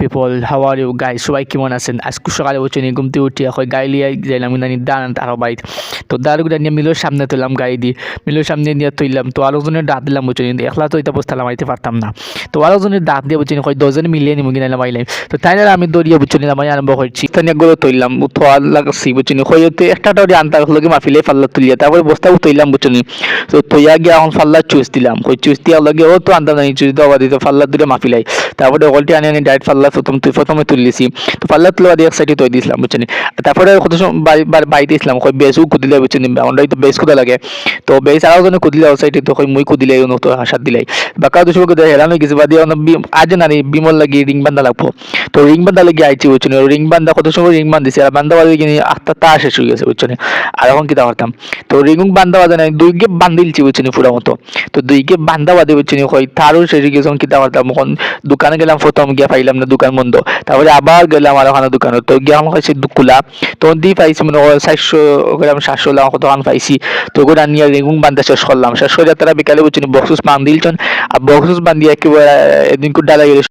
People how are you guys সবাই কেমন আছেন? আজকে সকালে উঠে নিয়ে ঘুমতে উঠি এখন গাড়ি লিয়ে যাইলাম নানি দান তারও বাড়িতে তো দারুগুলা নিয়ে মিলোর সামনে তুললাম গাড়ি দিয়ে। মিলোর সামনে নিয়ে তুললাম। তো আরেকজনের দাঁত দিলাম বুঝছি একলা তো এটা বস্তা লামাইতে পারতাম না। তো আরেকজনের দাঁত দিয়ে বুঝছি হয় দশজনে মিলিয়ে নিমু কিনা লামাইলাম তো তাই না আমি দৌড়িয়ে বুঝছি লামাই আরম্ভ করছি। স্থানীয়গুলো তুললাম। থোয়া লাগাচ্ছি বুঝছি হয়তো একটা টাউরি আনতা লগে মাফিলে ফাল্লা তুলিয়া। তারপরে বস্তাও তুললাম বুঝছি তো তৈয়া গিয়ে এখন ফাল্লা চুজ দিলাম। ওই চুজ দিয়ে লগে ও তো আনতাম জানি চুজ দিতে ফাল্লা দূরে মাফিলাই। তারপরে ওগলটি আনি আনি ডাইরেক্ট ফাল্লা প্রথম প্রথমে তুললিছি। তো ফাল্লা তুলা দিয়ে এক সাইডে তৈ দিয়েছিলাম বুঝছেন? তারপরে কত সময় বাড়িতে ইসলাম কই বেসও কুদিলে, বুঝছেন? আমারটাই তো বেস কুদা লাগে। তো বেস আরও জনে কুদিলে ও সাইডে তো কই মুই কুদিলে তো হাসাত দিলাই। বাকা দুশো কুদে হেরানো গেছে, বাদি আজ না বিমল লাগি রিং বান্ধা লাগবো। তো রিং বান্ধা লাগি আইছি, বুঝছেন? রিং বান্ধা কত সময় রিং বান্ধিছে, আর বান্ধা বাজে কিনে আটটা তা শেষ হয়ে গেছে, বুঝছেন? আর এখন কিতা করতাম? তো রিং বান্ধা বাজে না দুই গে বান্ধিলছি, বুঝছেন, পুরা মতো। তো দুই গে বান্ধা বাদে বুঝছেন কই তারও শেষ হয়ে গেছে কিতা করতাম? এখন দোকানে গেলাম, প্রথম গিয়া পাইলাম না দোকান বন্ধ। তারপরে আবার গেলাম আর ওখানে দোকানে তো গিয়া আমার কাছে খোলা। তো দিয়ে পাইছি মনে সাতশো গেলাম সাতশো লাখ দোকান পাইছি। তো ওগুলো নিয়ে রেগুন বান্ধা শেষ করলাম। শেষ করে তারা বিকালে বুঝছেন বক্সুস বান্ধিলছেন আর বক্সুস বান্ধিয়ে একেবারে, এদিন ডালা গেলে